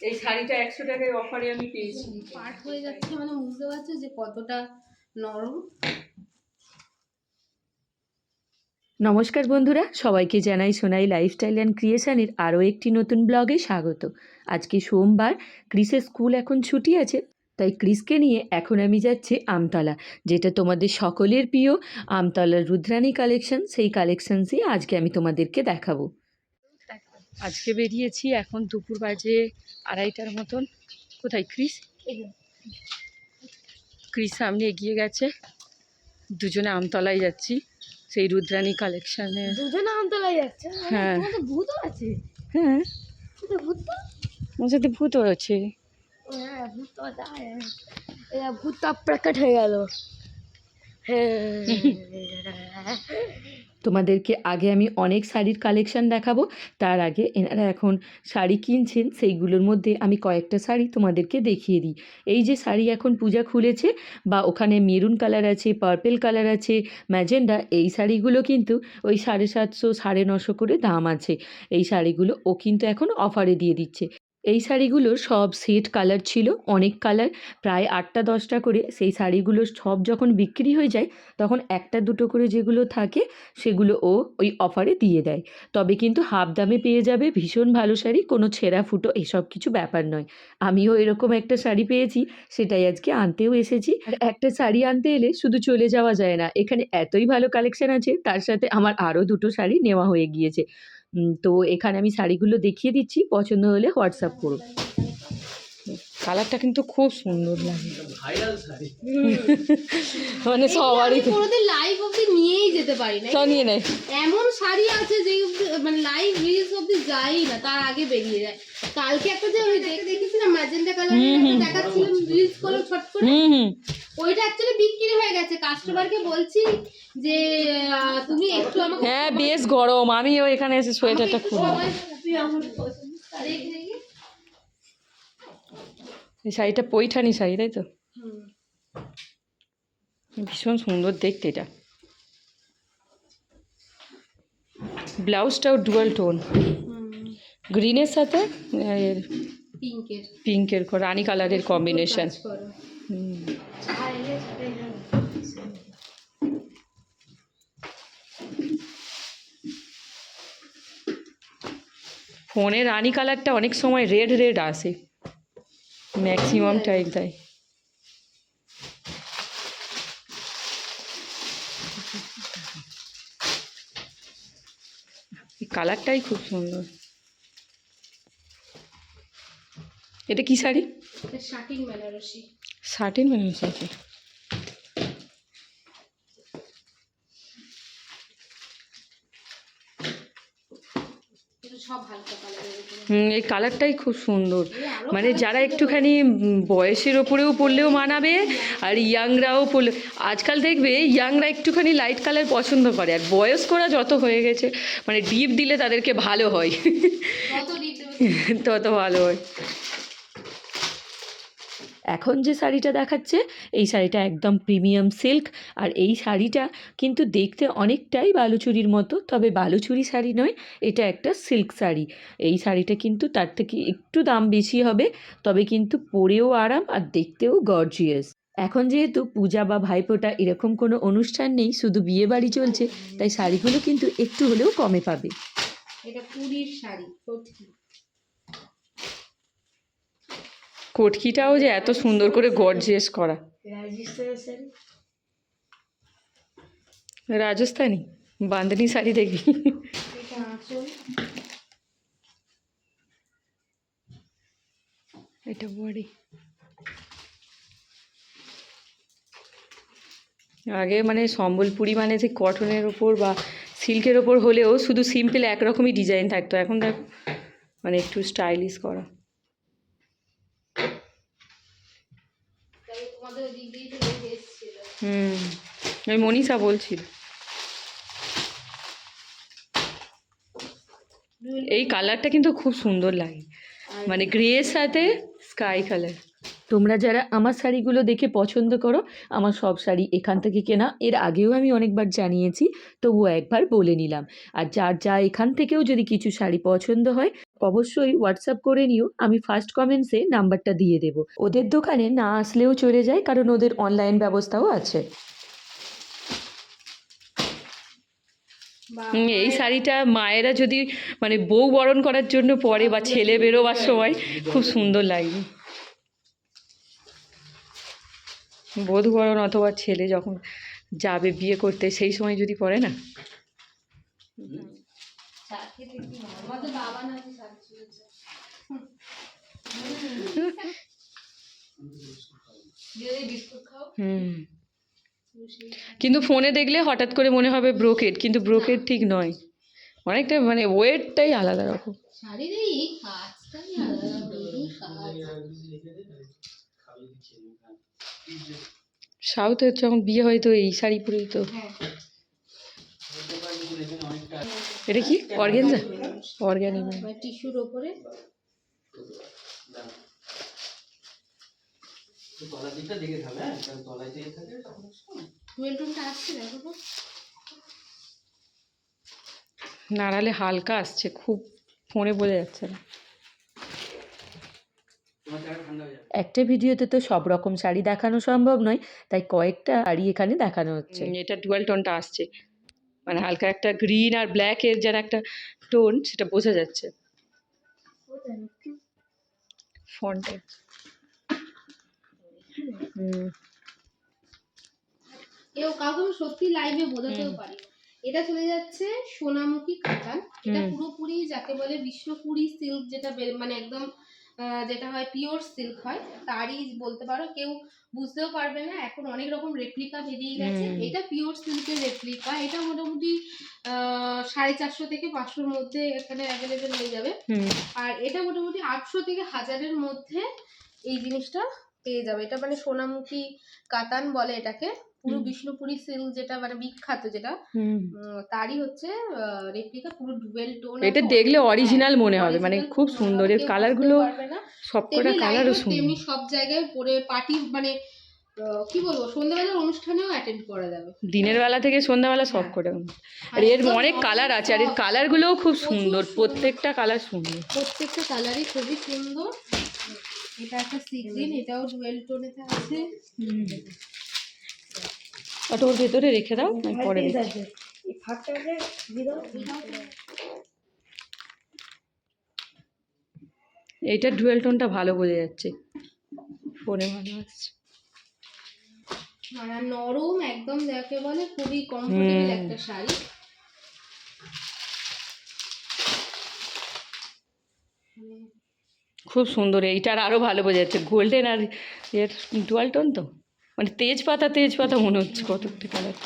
এই শাড়িটা একশো টাকায় অফারে আমি পেয়েছি। পাট হয়ে যাচ্ছে মানে বুঝতে পারছ যে কতটা নরম? নমস্কার বন্ধুরা সবাইকে জানাই সোনাই লাইফস্টাইল অ্যান্ড ক্রিয়েশনের আরও একটি নতুন ব্লগে স্বাগত। আজকে সোমবার ক্রিসের স্কুল এখন ছুটি আছে তাই ক্রিসকে নিয়ে এখন আমি যাচ্ছি আমতলা যেটা তোমাদের সকলের প্রিয় আমতলার রুদ্রাণী কালেকশন সেই কালেকশনসই আজকে আমি তোমাদেরকে দেখাবো। আজকে বেরিয়েছি এখন দুপুর বাজে আড়াইটার মতন। কোথায় ক্রিস? ক্রিস সামনে এগিয়ে গেছে। দুজনে আমতলায় যাচ্ছি সেই রুদ্রাণী কালেকশনে দুজনে আমতলায় যাচ্ছে? হ্যাঁ। তোমার তো আছে। হ্যাঁ। ভূত ওর সাথে ভূত আছে। হ্যাঁ ভূত ভূত প্রকট হয়ে গেল। হ্যাঁ। তোমাদেরকে আগে আমি অনেক শাড়ির কালেকশন দেখাবো। তার আগে এনারা এখন শাড়ি কিনছেন, সেইগুলোর মধ্যে আমি কয়েকটা শাড়ি তোমাদেরকে দেখিয়ে দিই। এই যে শাড়ি এখন পূজা খুলেছে বা ওখানে মেরুন কালার আছে পার্পেল কালার আছে ম্যাজেন্ডা এই শাড়িগুলো কিন্তু ওই সাড়ে সাতশো, সাড়ে নশো করে দাম আছে। এই শাড়িগুলো ও কিন্তু এখন অফারে দিয়ে দিচ্ছে। এই শাড়িগুলোর সব সেট কালার ছিল, অনেক কালার প্রায় আটটা দশটা করে। সেই শাড়িগুলো সব যখন বিক্রি হয়ে যায়, তখন একটা দুটো করে যেগুলো থাকে, সেগুলো ও ওই অফারে দিয়ে দেয়। তবে কিন্তু হাফ দামে পেয়ে যাবে, ভীষণ ভালো শাড়ি, কোনো ছেঁড়া ফুটো এসব কিছু ব্যাপার নয়। আমিও এরকম একটা শাড়ি পেয়েছি, সেটাই আজকে আনতেও এসেছি। আর একটা শাড়ি আনতে এলে শুধু চলে যাওয়া যায় না, এখানে এতই ভালো কালেকশন আছে, তার সাথে আমার আরও দুটো শাড়ি নেওয়া হয়ে গিয়েছে। তো এখানে আমি শাড়িগুলো দেখিয়ে দিচ্ছি। পছন্দ হলে হোয়াটসঅ্যাপ করো কালারটা কিন্তু খুব সুন্দর লাগে। মানে সবারই। কোনোদিন লাইভ অবধি নিয়েই যেতে পারি না সব নিয়ে নেয় এমন শাড়ি আছে যে মানে লাইভ রিলস অবধি যাই না তার আগে বেরিয়ে যায়। কালকে একটা যে আমি দেখে দেখেছিলাম ম্যাজেন্টা কালারের দেখাচ্ছিলাম রিলস করে ছট করে হুম হুম। ওইটা অ্যাকচুয়ালি বিক্রি হয়ে গেছে। কাস্টমারকে বলছি যে তুমি একটু আমাকে হ্যাঁ বেশ গরম। আমিও এখানে এসে সোয়েটারটা খুলবো তুই আমার পছন্দ শাড়ি দেখে এই শাড়িটা পৈঠানি শাড়ি তাই তো? ভীষণ সুন্দর দেখতে এটা। ব্লাউজটাও ডুয়াল টোন। গ্রিনের সাথে পিঙ্কের। পিঙ্কের রানী কালারের কম্বিনেশন। ফোনে রানী কালারটা অনেক সময় রেড রেড আসে। ম্যাক্সিমাম টাইম তাই। কালারটাই খুব সুন্দর। এটা কি শাড়ি? এটা শাকিং বেনারসি। শার্টিন মানুষ আছে সব হালকা এই কালারটাই খুব সুন্দর। মানে যারা একটুখানি বয়সের ওপরেও পড়লেও মানাবে আর ইয়াংরাও পড়লে আজকাল দেখবে ইয়াংরা একটুখানি লাইট কালার পছন্দ করে আর বয়স্করা যত হয়ে গেছে মানে ডিপ দিলে তাদেরকে ভালো হয়। তত ভালো হয়। এখন যে শাড়িটা দেখাচ্ছে, এই শাড়িটা একদম প্রিমিয়াম সিল্ক। আর এই শাড়িটা কিন্তু দেখতে অনেকটাই বালুচুরির মতো, তবে বালুচুরি শাড়ি নয়, এটা একটা সিল্ক শাড়ি। এই শাড়িটা কিন্তু তার থেকে একটু দাম বেশি হবে, তবে কিন্তু পরেও আরাম আর দেখতেও গর্জিয়াস এখন যেহেতু পূজা বা ভাইফোঁটা এরকম কোনো অনুষ্ঠান নেই, শুধু বিয়ে বাড়ি চলছে, তাই শাড়িগুলো কিন্তু একটু হলেও কমে পাবে। এটা পুরীর শাড়ি, সত্যি। কটকিটাও যে এত সুন্দর করে গর্জিয়াস করা। রাজস্থানি? বাঁধনি শাড়ি দেখবি। এটা এটা বড়ি। আগে মানে সম্বলপুরি মানে যে কটনের ওপর বা সিল্কের ওপর হলেও শুধু সিম্পল একরকমই ডিজাইন থাকতো। এখন দেখ মানে একটু স্টাইলিশ করা তাই তোমাদের ওই দিক দিয়ে তো লেগে এসেছিল হুম আমি মনীষা বলছি এই কালারটা কিন্তু খুব সুন্দর লাগে। মানে গ্রের সাথে স্কাই কালার তোমরা যারা আমার শাড়িগুলো দেখে পছন্দ করো আমার সব শাড়ি এখান থেকে কেনা। এর আগেও আমি অনেকবার জানিয়েছি তবুও একবার বলে নিলাম। আর যার যা এখান থেকেও যদি কিছু শাড়ি পছন্দ হয় অবশ্যই হোয়াটসঅ্যাপ করে নিও আমি ফার্স্ট কমেন্টসে নাম্বারটা দিয়ে দেব। ওদের দোকানে না আসলেও চলে যায় কারণ ওদের অনলাইন ব্যবস্থাও আছে। এই শাড়িটা মায়েরা যদি মানে বউ বরণ করার জন্য পরে বা ছেলে বেরোবার সময় খুব সুন্দর লাগবে বধূ বরণ অথবা ছেলে যখন যাবে বিয়ে করতে সেই সময় যদি পরে না? কিন্তু ফোনে দেখলে হঠাৎ করে মনে হবে ব্রোকেড কিন্তু ব্রোকেট ঠিক নয়। অনেকটা মানে ওয়েটটাই আলাদা রকম। কাজ। সাউথের যখন বিয়ে হয় তো এই শাড়ি পরেই তো। হ্যাঁ। এটা কি? অর্গেনজা অর্গ্যানিক টিস্যুর ওপরে। তো নাড়ালে হালকা আসছে খুব ফোনে বোঝা যাচ্ছে না। একটা ভিডিওতে তো সব রকম শাড়ি দেখানো সম্ভব নয় তাই কয়েকটা শাড়ি এখানে দেখানো হচ্ছে। এটা ডুয়াল টোনটা আসছে। মানে হালকা একটা গ্রিন আর ব্ল্যাকের যার একটা টোন সেটা বোঝা যাচ্ছে। ফন্টে হুম। কেউ কাউকে আমি সত্যি লাইভে বোঝাতেও পারি এটা চলে যাচ্ছে সোনামুখী কাতান এটা পুরোপুরি যাকে বলে বিষ্ণুপুরি সিল্ক যেটা মানে একদম যেটা হয় পিওর সিল্ক হয় তারই বলতে পারো কেউ বুঝতেও পারবে না এখন অনেক রকম রেপ্লিকা বেরিয়ে গেছে। এটা পিওর সিল্কের রেপ্লিকা এটা মোটামুটি আহ, সাড়ে চারশো থেকে পাঁচশোর মধ্যে এখানে অ্যাভেলেবেল হয়ে যাবে। আর এটা মোটামুটি আটশো থেকে হাজারের মধ্যে এই জিনিসটা পেয়ে যাবে। এটা মানে সোনামুখী কাতান বলে এটাকে। পুরো। বিষ্ণুপুরি সিল্ক যেটা মানে বিখ্যাত যেটা তারই হচ্ছে রেপ্লিকা পুরো ডুয়েল টোন এটা দেখলে অরিজিনাল মনে হবে, মানে খুব সুন্দর। এর colour গুলো সবকটা কালারও সুন্দর তেমনি সব জায়গায় পরে পার্টি মানে কি বলব সন্ধ্যাবেলার অনুষ্ঠানেও অ্যাটেন্ড করা যাবে দিনের বেলা থেকে সন্ধ্যাবেলা সব হ্যাঁ। করে আর এর অনেক কালার আছে আর এর। কালারগুলোও খুব সুন্দর। প্রত্যেকটা কালার সুন্দর প্রত্যেকটা কালারই খুবই সুন্দর এটা একটা সিগ্রিন এটাও ডুয়েল টোনেতে আছে ওটা ওর ভেতরে রেখে দাও আমি পরে দেখছি। এইটা ডুয়েল টোনটা ভালো বোঝা যাচ্ছে। ফোনে ভালো আসছে আর নরম একদম যাকে বলে খুবই কমফোর্টেবল একটা শাড়ি। খুব সুন্দর এইটার আরও ভালো বোঝা যাচ্ছে। গোল্ডেন আর এর ডুয়াল টোন তো? মানে তেজপাতা তেজপাতা মনে হচ্ছে কত একটা কালার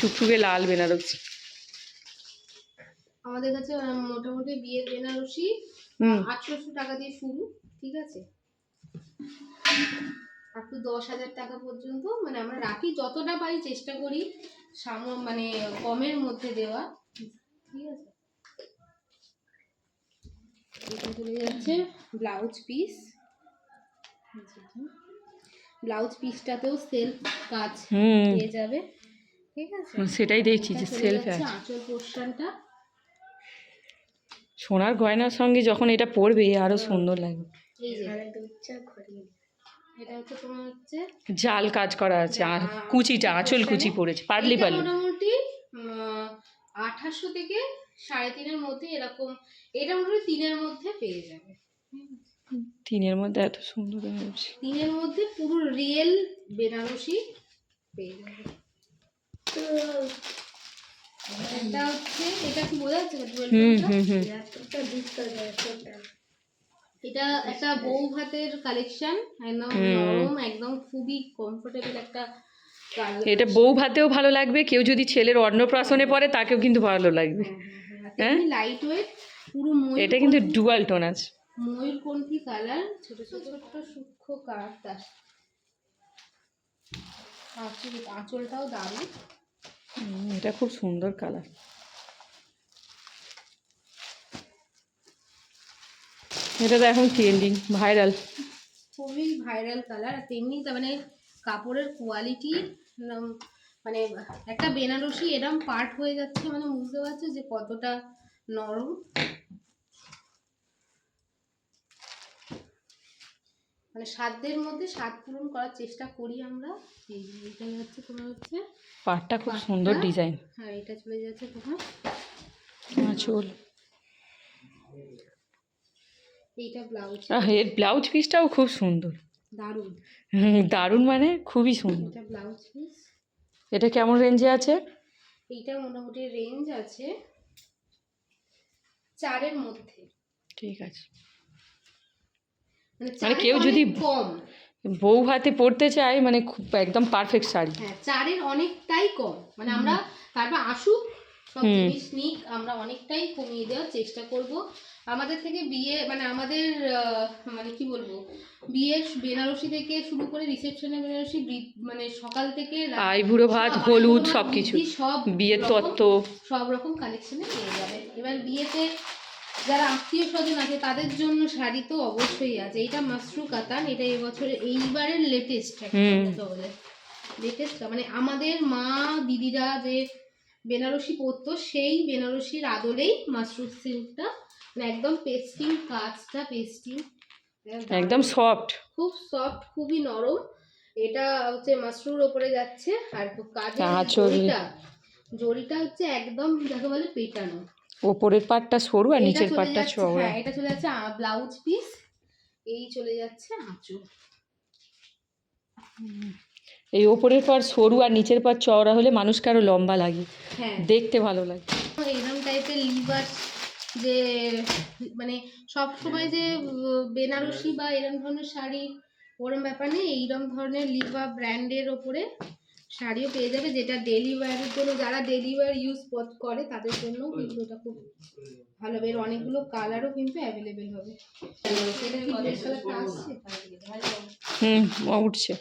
টুকটুকে লাল বেনারসি। আমাদের কাছে মোটামুটি বিয়ের বেনারসি আটশোশো টাকা দিয়ে শুরু ঠিক আছে? আপ টু দশ হাজার টাকা পর্যন্ত মানে আমরা রাখি যতটা পারি চেষ্টা করি সাম মানে কমের মধ্যে দেওয়া ঠিক আছে? চলে যাচ্ছে ব্লাউজ পিস। ব্লাউজ পিসটাতেও সেলফ কাজ হুম। পেয়ে যাবে ঠিক আছে? সেটাই দেখছি যে সেলফ আঁচল পোর্শনটা। সোনার গয়নার সঙ্গে যখন এটা পরবে আরও সুন্দর লাগবে। এটা হচ্ছে তোমার হচ্ছে জাল কাজ করা আছে আর কুচিটা আঁচল কুচি পড়েছে পারলি পারলি মোটামুটি আঠাশশো থেকে সাড়ে তিনের মধ্যে এরকম এটা মোটামুটি তিনের মধ্যে পেয়ে যাবে। তিনের মধ্যে এত সুন্দর বেনারসি তিনের মধ্যে পুরো রিয়েল বেনারসি পেয়ে যাবে। এটা হচ্ছে এটা কি বোঝা যাচ্ছে এটা একটা বউ ভাতের কালেকশন। নরম একদম খুবই কমফোর্টেবল একটা এটা বউ ভাতেও ভালো লাগবে কেউ যদি ছেলের অন্নপ্রাশনে পড়ে তাকেও কিন্তু ভালো লাগবে। হ্যাঁ? লাইট ওয়েট পুরো ময়ূর এটা কিন্তু ডুয়াল টোন আছে। ময়ূরকণ্ঠী কালার? ছোট ছোট ছোট সূক্ষ্ম কাঠ তার আঁচল আঁচলটাও দারুণ। এটা খুব সুন্দর কালার। এটা তো এখন ট্রেন্ডিং ভাইরাল খুবই ভাইরাল কালার। আর তেমনি তার মানে কাপড়ের কোয়ালিটি মানে একটা বেনারসি এরম পার্ট হয়ে যাচ্ছে। মানে বুঝতে পারছ যে কতটা নরম। মানে সাধ্যের মধ্যে স্বাদ পূরণ করার চেষ্টা করি আমরা। এই হচ্ছে তোমার হচ্ছে পাটটা খুব সুন্দর ডিজাইন হ্যাঁ এটা চলে যাচ্ছে তোমার আঁচল এইটা ব্লাউজ এর ব্লাউজ পিসটাও খুব সুন্দর। দারুণ। দারুণ মানে খুবই সুন্দর। এটা ব্লাউজ পিস এটা কেমন রেঞ্জে আছে? এইটা মোটামুটি রেঞ্জ আছে চারের মধ্যে। ঠিক আছে। মানে মানে কেউ যদি কম। বউ হাতে পড়তে চায় মানে খুব একদম পারফেক্ট শাড়ি। হ্যাঁ চারের অনেকটাই কম। মানে আমরা তারপর আসুক সব জিনিস নিক আমরা অনেকটাই কমিয়ে দেওয়ার চেষ্টা করব। আমাদের থেকে বিয়ে মানে আমাদের মানে কি বলব বিয়ে বেনারসি থেকে শুরু করে রিসেপশনে বেনারসি মানে সকাল থেকে আইবুড়ো ভাত হলুদ সব কিছু সব বিয়ের তত্ত্ব। সব রকম কালেকশনে পেয়ে যাবে এবার বিয়েতে যারা আত্মীয় স্বজন আছে তাদের জন্য শাড়ি তো অবশ্যই আছে এটা মাসরু কাতান এটা এবছরের এইবারের লেটেস্ট। বলে লেটেস্ট মানে আমাদের মা দিদিরা যে বেনারসি পরতো সেই বেনারসির আদলেই মাসরু সিল্কটা মানে একদম পেস্টিং কাজটা পেস্টিং একদম সফট খুব সফট খুবই নরম এটা হচ্ছে মাশরুর ওপরে যাচ্ছে আর কাজের। জরিটা জরিটা হচ্ছে একদম যাকে বলে পেটানো ওপরের পাটটা সরু আর নিচের পাটটা চওড়া হ্যাঁ এটা চলে যাচ্ছে ব্লাউজ পিস এই চলে যাচ্ছে আঁচল। এই ওপরের পাট সরু আর নিচের পাট চওড়া হলে মানুষকে আরও লম্বা লাগে। হ্যাঁ। দেখতে ভালো লাগে। এরকম টাইপের লিভার যে মানে সব সময় যে বেনারসি বা এরকম ধরনের শাড়ি ওরম ব্যাপার নেই। এইরকম ধরনের লিভা ব্র্যান্ডের ওপরে শাড়িও পেয়ে যাবে যেটা ডেলি ওয়্যারের জন্য যারা ডেলি ওয়্যার ইউজ করে তাদের জন্য কিন্তু এটা খুব ভালো। হবে এর অনেকগুলো কালারও কিন্তু অ্যাভেলেবেল হবে। হুম উঠছে।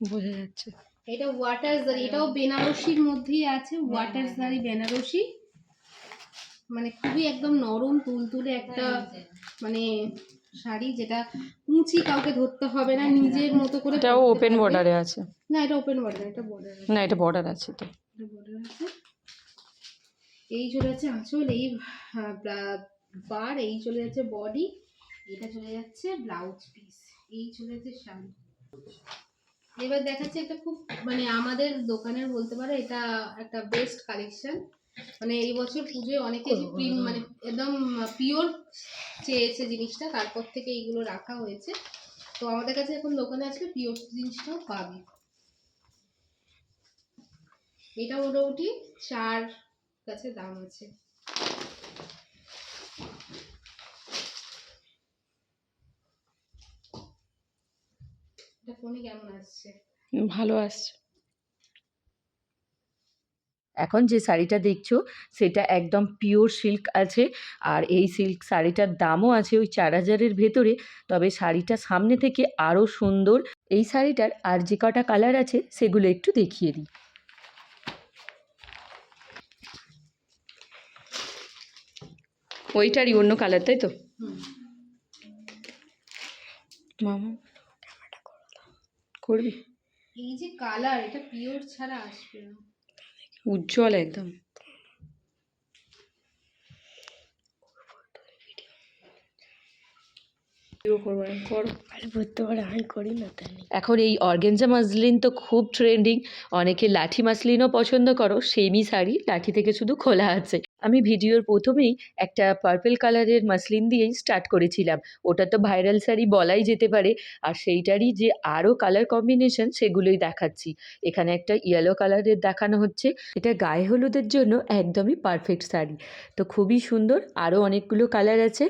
বোঝা যাচ্ছে। এটা ওয়াটার জারি এটাও বেনারসির মধ্যেই আছে ওয়াটার জারি বেনারসি। মানে খুবই একদম নরম তুলতুলে একটা মানে শাড়ি যেটা উঁচি কাউকে ধরতে হবে না নিজের মতো করে এটাও ওপেন বর্ডারে আছে। না এটা ওপেন বর্ডার এটা বর্ডার না এটা বর্ডার আছে তো। বর্ডার আছে। এই চলে যাচ্ছে আঁচল এই বার এই চলে যাচ্ছে বডি এটা চলে যাচ্ছে ব্লাউজ পিস এই চলে যাচ্ছে শাড়ি। এবার দেখাচ্ছে একটা খুব মানে আমাদের দোকানের বলতে পারো এটা একটা বেস্ট কালেকশন মানে এই বছর পুজোয় অনেকে মানে একদম পিওর চেয়েছে জিনিসটা, তারপর থেকে এইগুলো রাখা হয়েছে। তো আমাদের কাছে এখন দোকানে আসলে পিওর জিনিসটাও পাবে। এটা মোটামুটি চার কাছে দাম আছে। ফোনে কেমন আসছে? ভালো আসছে। এখন যে শাড়িটা দেখছ সেটা একদম পিওর সিল্ক আছে। আর এই সিল্ক শাড়িটার দামও আছে ওই চার হাজারের ভেতরে। তবে শাড়িটা সামনে থেকে আরও সুন্দর। এই শাড়িটার আর যে কটা কালার আছে সেগুলো একটু দেখিয়ে দিই। ওইটারই অন্য কালার তাই তো? মামা। করবি এই যে কালার এটা পিওর ছাড়া আসবে না। উজ্জ্বল একদম। এখন এই অর্গেঞ্জা মাসলিন তো খুব ট্রেন্ডিং অনেকে লাঠি মাসলিনও পছন্দ করো সেমি শাড়ি, লাঠি থেকে শুধু খোলা আছে। আমি ভিডিওর প্রথমেই একটা পার্পল কালারের মাসলিন দিয়েই স্টার্ট করেছিলাম। ওটা তো ভাইরাল শাড়ি বলাই যেতে পারে। আর সেইটারই যে আরও কালার কম্বিনেশন সেগুলোই দেখাচ্ছি। এখানে একটা ইয়েলো কালারের দেখানো হচ্ছে। এটা গায়ে হলুদের জন্য একদমই পারফেক্ট শাড়ি। তো খুবই সুন্দর আরও অনেকগুলো কালার আছে।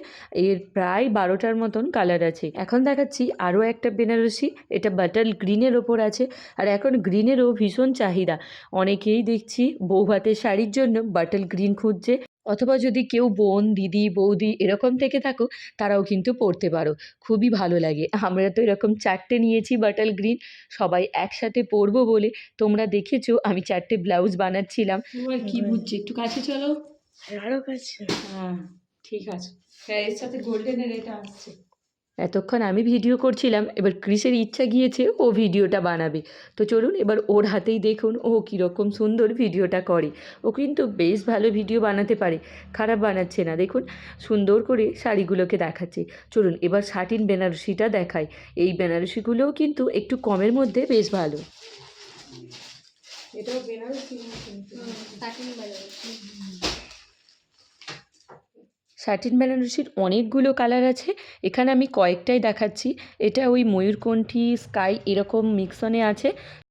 এর প্রায় বারোটার মতন কালার আছে। এখন দেখাচ্ছি আরও একটা বেনারসি। এটা বাটার গ্রিনের ওপর আছে। আর এখন গ্রিনেরও ভীষণ চাহিদা। অনেকেই দেখছি বউ শাড়ির জন্য বাটার গ্রিন খুঁজছে। অথবা যদি কেউ বোন দিদি বৌদি এরকম থেকে থাকো তারাও কিন্তু পরতে পারো। খুবই ভালো লাগে। আমরা তো এরকম চারটে নিয়েছি বাটাল গ্রিন সবাই একসাথে পরবো বলে। তোমরা দেখেছ আমি চারটে ব্লাউজ বানাচ্ছিলাম। কি বুঝছি? একটু কাছে চলো। আরও কাছে? হ্যাঁ ঠিক আছে। হ্যাঁ এর সাথে গোল্ডেনের এটা আসছে। এতক্ষণ আমি ভিডিও করছিলাম এবার ক্রিসের ইচ্ছা গিয়েছে ও ভিডিওটা বানাবে। তো চলুন এবার ওর হাতেই দেখুন ও কীরকম সুন্দর ভিডিওটা করে। ও কিন্তু বেশ ভালো ভিডিও বানাতে পারে খারাপ বানাচ্ছে না। দেখুন সুন্দর করে শাড়িগুলোকে দেখাচ্ছে। চলুন এবার শাটিন বেনারসিটা দেখাই। এই বেনারসিগুলোও কিন্তু একটু কমের মধ্যে বেশ ভালো। এটাও বেনারসি। না কিন্তু। স্যাটিন বেনারসির অনেকগুলো কালার আছে এখানে আমি কয়েকটাই দেখাচ্ছি এটা ওই ময়ূরকণ্ঠী স্কাই এরকম মিক্সনে আছে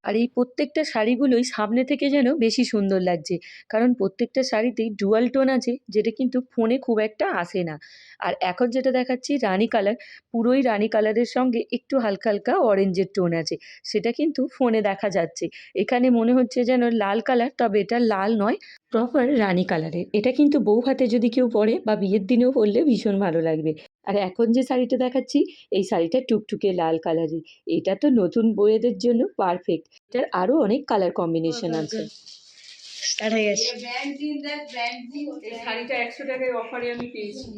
আর এই প্রত্যেকটা শাড়িগুলোই সামনে থেকে যেন বেশি সুন্দর লাগছে। কারণ প্রত্যেকটা শাড়িতেই ডুয়াল টোন আছে, যেটা কিন্তু ফোনে খুব একটা আসে না। আর এখন যেটা দেখাচ্ছি, রানি কালার পুরোই রানী কালারের সঙ্গে একটু হালকা হালকা অরেঞ্জের টোন আছে। সেটা কিন্তু ফোনে দেখা যাচ্ছে। এখানে মনে হচ্ছে যেন লাল কালার তবে এটা লাল নয় প্রপার রানি কালারের এটা কিন্তু বউ হাতে যদি কেউ পরে বা বিয়ের দিনেও পরলে ভীষণ ভালো লাগবে। আর এখন যে শাড়িটা দেখাচ্ছি এই শাড়িটা টুকটুকে লাল কালারের এটা তো নতুন বইয়েদের জন্য পারফেক্ট এটার আরও অনেক কালার কম্বিনেশন আছে। এই শাড়িটা একশো টাকায় অফারে আমি পেয়েছি।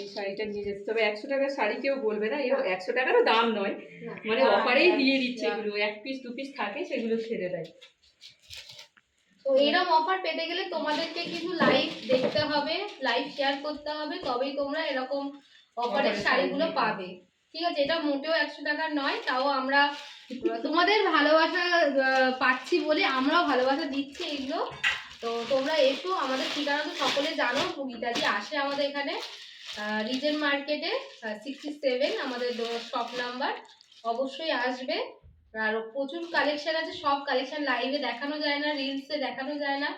এই শাড়িটা নিয়ে যাচ্ছি। তবে একশো টাকার শাড়ি কেউ বলবে না। এর একশো টাকারও দাম নয়। মানে অফারেই দিয়ে দিচ্ছে এগুলো। এক পিস দু পিস থাকে সেগুলো ছেড়ে দেয়। তো এরকম অফার পেতে গেলে তোমাদেরকে কিছু লাইভ দেখতে হবে লাইভ শেয়ার করতে হবে। তবেই তোমরা এরকম অফারের শাড়িগুলো পাবে। ঠিক আছে এটা মোটেও একশো টাকার নয় তাও আমরা তোমাদের ভালোবাসা পাচ্ছি বলে আমরাও ভালোবাসা দিচ্ছি এগুলো। তো তোমরা এসো আমাদের ঠিকানা তো সকলে জানো গীতাদি আসে আমাদের এখানে রিজেন মার্কেটে সিক্সটি সেভেন আমাদের শপ নাম্বার অবশ্যই আসবে। আর প্রচুর কালেকশন আছে সব কালেকশন লাইভে দেখানো যায় না রিলসে দেখানো যায় না।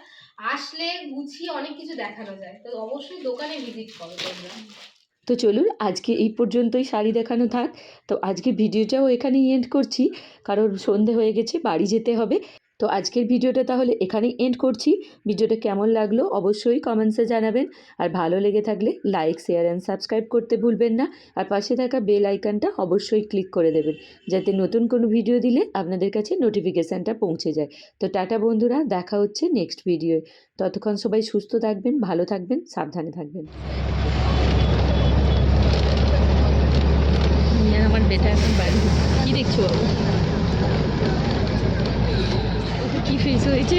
আসলে গুছিয়ে অনেক কিছু দেখানো যায় তো অবশ্যই দোকানে ভিজিট করো তোমরা। তো চলুন আজকে এই পর্যন্তই শাড়ি দেখানো থাক। তো আজকে ভিডিওটাও এখানেই এন্ড করছি। কারণ সন্ধে হয়ে গেছে, বাড়ি যেতে হবে। তো আজকের ভিডিওটা তাহলে এখানেই এন্ড করছি। ভিডিওটা কেমন লাগল অবশ্যই কমেন্টসে জানাবেন। আর ভালো লেগে থাকলে লাইক শেয়ার অ্যান্ড সাবস্ক্রাইব করতে ভুলবেন না। আর পাশে থাকা বেল আইকনটা অবশ্যই ক্লিক করে দেবেন। যাতে নতুন কোনো ভিডিও দিলে আপনাদের কাছে নোটিফিকেশানটা পৌঁছে যায়। তো টাটা বন্ধুরা, দেখা হচ্ছে নেক্সট ভিডিওয় ততক্ষণ সবাই সুস্থ থাকবেন, ভালো থাকবেন, সাবধানে থাকবেন আমার বেটা এখন বাড়ি। কি দেখছ? বাবু কি ফেস হয়েছে?